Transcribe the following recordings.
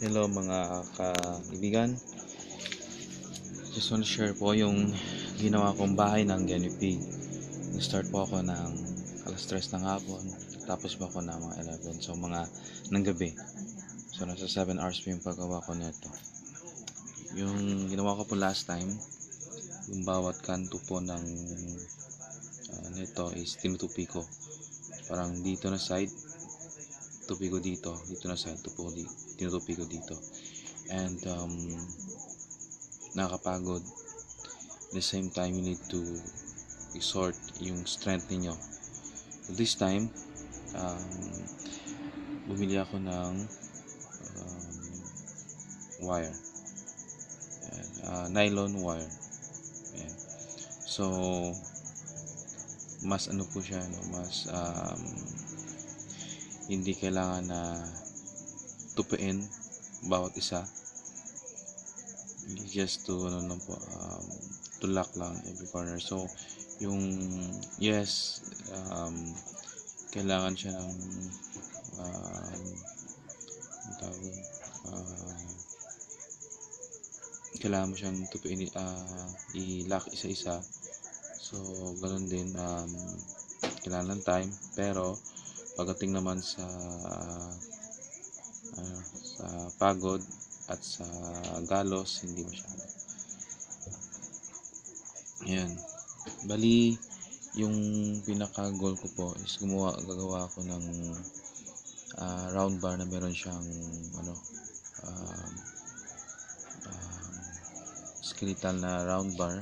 Hello mga kaibigan. Just want share po yung ginawa kong bahay ng guinea pig. Nag-start po ako ng alas 3 ng hapon. Tapos po ako ng mga 11. So mga ng gabi. So nasa 7 hours po yung paggawa ko nito. Yung ginawa ko po last time, yung bawat kanto po ng ah, nito is tinutupi ko. Parang dito na side, tupi ko dito, dito na side, tupi ko dito, tinutupi ko dito. And um, nakakapagod. At the same time, you need to exert yung strength ninyo. So this time, um, bumili ako ng um, wire. Ayan, ah, nylon wire. Ayan. So, mas ano po siya, no? mas um, hindi kailangan na tupiin bawat isa. Just to ano lang po um, to lock lang every corner. So yung yes um, kailangan siya ng um, tawag? Ah, kailangan mo siyang tupiin uh, i-lock isa-isa. So ganun din um, kailangan ng time. Pero pagdating naman sa ano, sa pagod at sa galos hindi masyado. Ayan. Bali yung pinaka goal ko po is gumawa gagawa ako ng ah, round bar na meron siyang ano um, um, skeletal na round bar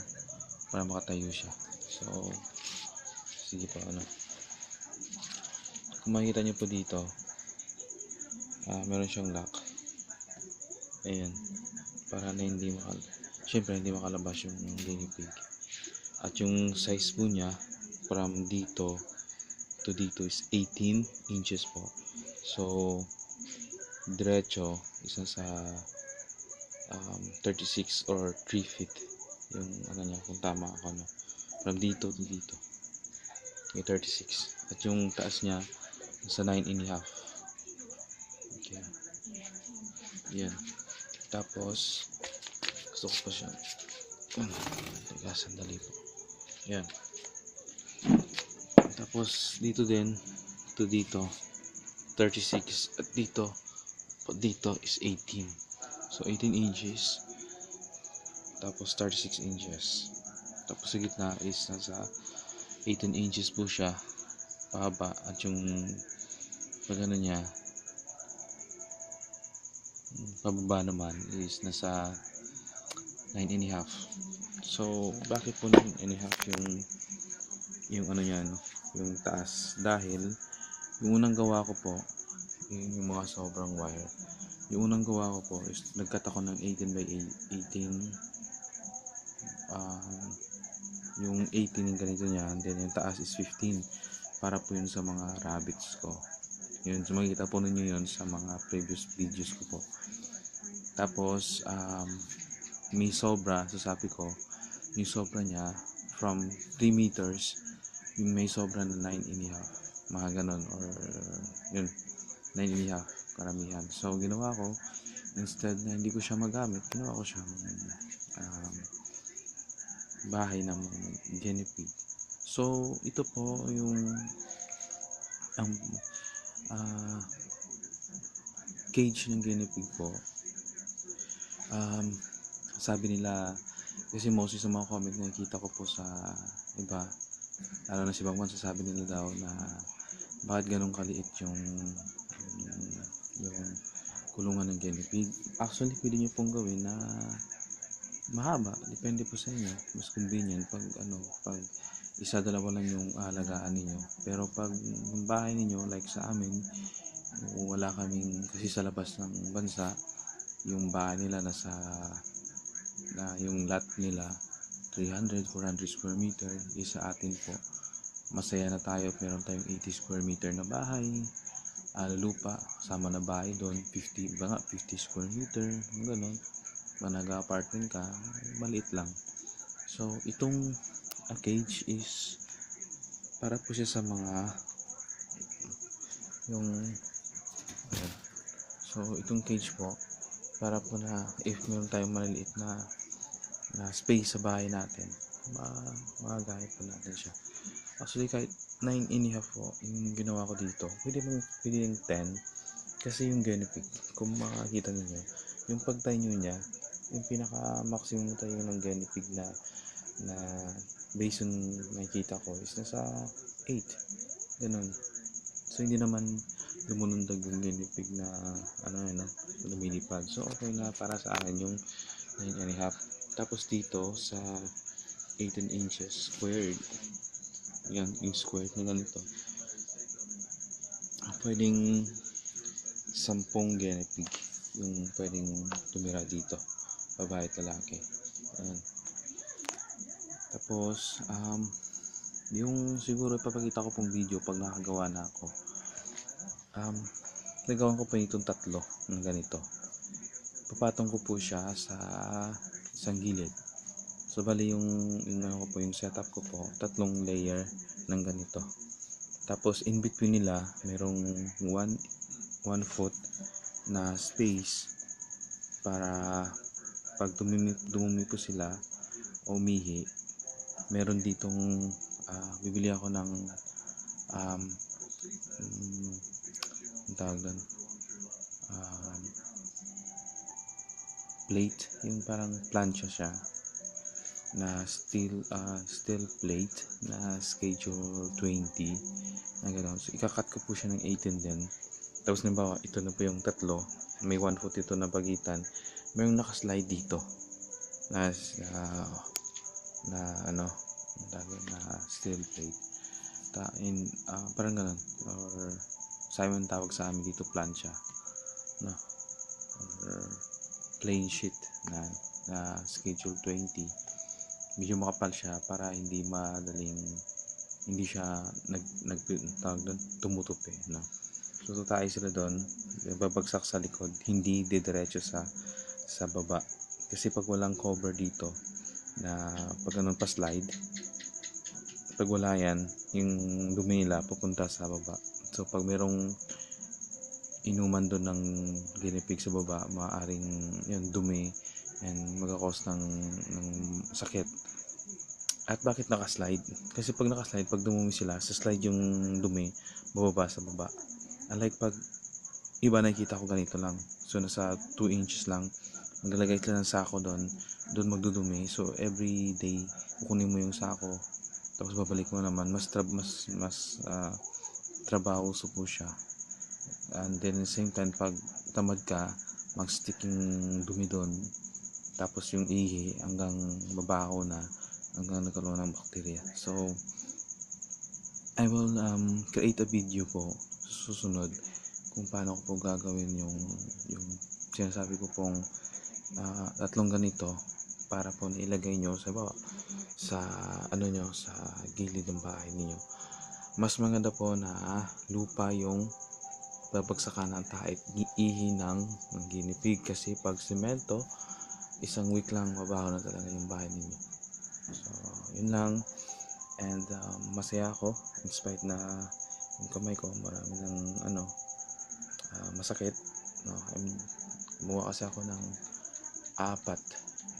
para makatayo siya. So sige pa ano. Kung makikita nyo po dito ah meron siyang lock ayan. Para na hindi makal syempre hindi makalabas yung guinea pig. At yung size po niya from dito to dito is 18 inches po. So diretso isa sa um, 36 or 3 feet yung ano niya kung tama ako no from dito to dito yung 36 at yung taas niya sa 9 and a half. Okay yan tapos gusto ko pa siya. Ano, teka sandali po. Yan. Tapos dito din. To dito. 36 at dito dito is 18 so 18 inches. Tapos 36 inches. Tapos sa gitna is nasa 18 inches po siya. Pahaba. At yung pag ano niya pababa naman is nasa 9 and a half. So bakit po 9 and a half yung yung ano niya no yung taas? Dahil yung unang gawa ko po yung, mga sobrang wire. Yung unang gawa ko po is nagkat ako ng 18 by 18 um, yung 18 yung ganito niya and then yung taas is 15 para po yun sa mga rabbits ko. Yun so makikita po ninyo yun sa mga previous videos ko po tapos um, may sobra sa sabi ko yung sobra niya from 3 meters yung may sobra na 9 and a half. Mga ganon or yun 9 and a half karamihan. So ginawa ko instead na hindi ko siya magamit ginawa ko siyang um, bahay ng guinea pig. So ito po yung ang ah, cage ng guinea pig po um, sabi nila kasi mostly sa mga comment na nakikita ko po sa iba lalo na si Bangman sasabi nila daw na bakit ganun kaliit yung yung, yung kulungan ng guinea actually pwede nyo pong gawin na mahaba depende po sa inyo. Mas convenient pag ano pag isa dalawa lang yung alagaan ninyo. Pero pag yung bahay ninyo like sa amin wala kaming kasi sa labas ng bansa yung bahay nila nasa na yung lot nila 300 400 square meter is sa atin po. Masaya na tayo meron tayong 80 square meter na bahay ah, lupa sama na bahay doon 50 ba nga 50 square meter gano'n. Pag nag-apartment ka maliit lang. So itong ah, cage is para po siya sa mga yung so itong cage po para po na if meron tayong maliliit na na space sa bahay natin ma magagamit po natin siya. Actually kahit 9 and a half po yung ginawa ko dito pwede mong pwede yung 10 kasi yung Genepig kung makakita ninyo yung pagtayo niya yung pinaka maximum tayo ng Genepig na na based on nakikita ko is nasa 8 ganun. So hindi naman lumunundag yung Genepig na ano yun no, lumilipad so okay na para sa akin yung 9 and a half. Tapos dito sa 18 inches squared. Yan yung squared na ganito. Pwedeng sampung genepig yung pwedeng tumira dito. Babae at lalaki. Ayan. tapos um, yung siguro ipapakita ko pong video pag nakagawa na ako. Um, nagawan ko pa itong tatlo ng ganito. Papatong ko po siya sa isang gilid. So bali yung, yung ano ko po yung setup ko po tatlong layer ng ganito. Tapos in between nila merong one one foot na space para pag dumumi, dumumi po sila o umihi meron ditong ah, bibili ako ng um, ang tawag doon um, plate yung parang plancha siya na steel ah, steel plate na schedule 20 na gano'n. So, ikakat ko po siya ng 18 din. Tapos, nabawa, ito na po yung tatlo. May 1 foot ito na bagitan. May yung nakaslide dito. Na, na, na ano, na steel plate. Ta, in, ah, parang gano'n. Or, Simon tawag sa amin dito, plancha. No? Or, plain sheet na, na schedule 20 medyo makapal siya para hindi madaling hindi siya nag, nag tawag doon, tumutupi no so tayo sila doon babagsak sa likod hindi didiretso sa sa baba kasi pag walang cover dito na pag ganun pa slide pag wala yan yung dumi nila pupunta sa baba so pag merong inuman doon ng ginipig sa baba maaaring yun dumi and magkakos ng, ng sakit at bakit nakaslide? Kasi pag nakaslide, pag dumumi sila, sa slide yung dumi, bababa sa baba. Unlike pag iba nakikita ko ganito lang. So, nasa 2 inches lang. Maglalagay sila ng sako doon. Doon magdudumi. So, every day, kukunin mo yung sako. Tapos babalik mo naman. Mas, mas, mas ah, trabaho so po siya. And then, the same time, pag tamad ka, mag-stick yung dumi doon. Tapos yung ihi hanggang babaho na hanggang nagkaroon ng bacteria. So, I will um, create a video po susunod kung paano ko po gagawin yung yung sinasabi ko pong ah, tatlong ganito para po nailagay nyo sa baba sa ano nyo sa gilid ng bahay niyo mas maganda po na lupa yung babagsakan ng kahit ihi ng, ng ginipig kasi pag semento isang week lang mabaho na talaga yung bahay ninyo So, yun lang. And um, masaya ako in spite na yung kamay ko marami ng ano ah, masakit. No? I'm, gumawa kasi ako ng apat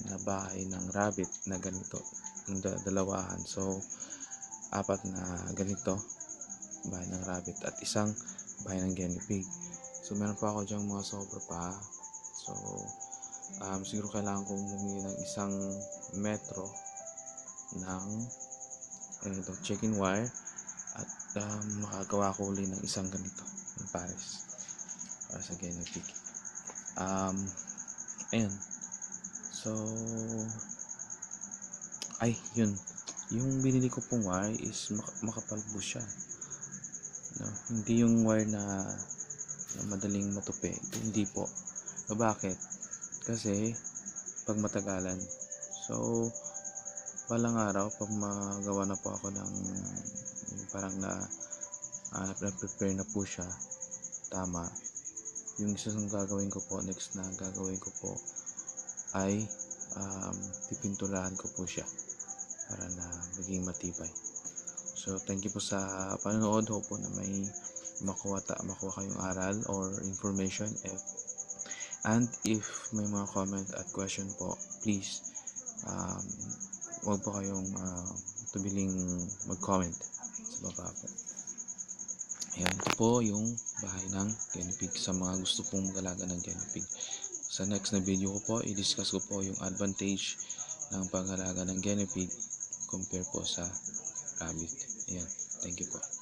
na bahay ng rabbit na ganito. Da- dalawahan. So, apat na ganito bahay ng rabbit at isang bahay ng guinea pig. So, meron pa ako dyan mga sobra pa. So, um, siguro kailangan kong bumili ng isang metro ng ito, check-in wire at um, makagawa ko uli ng isang ganito ng pares para sa genetic um, ayun so ay yun yung binili ko pong wire is mak- makapal po siya. No? hindi yung wire na, na madaling matupi. Hindi po. Bakit? Kasi pag matagalan. So balang araw pag magawa na po ako ng parang na uh, na-prepare na po siya tama. Yung isa sa gagawin ko po next na gagawin ko po ay um, pipinturahan ko po siya para na maging matibay. So thank you po sa panonood. Hope po na may makuha, ta, makuha kayong aral or information. If And if may mga comment at question po, please, um, huwag po kayong uh, tubiling mag-comment sa baba po. Ayan, ito po yung bahay ng guinea pig. Sa mga gusto pong mag-alaga ng guinea pig. Sa next na video ko po, i-discuss ko po yung advantage ng pag-alaga ng guinea pig compare po sa rabbit. Ayan, thank you po.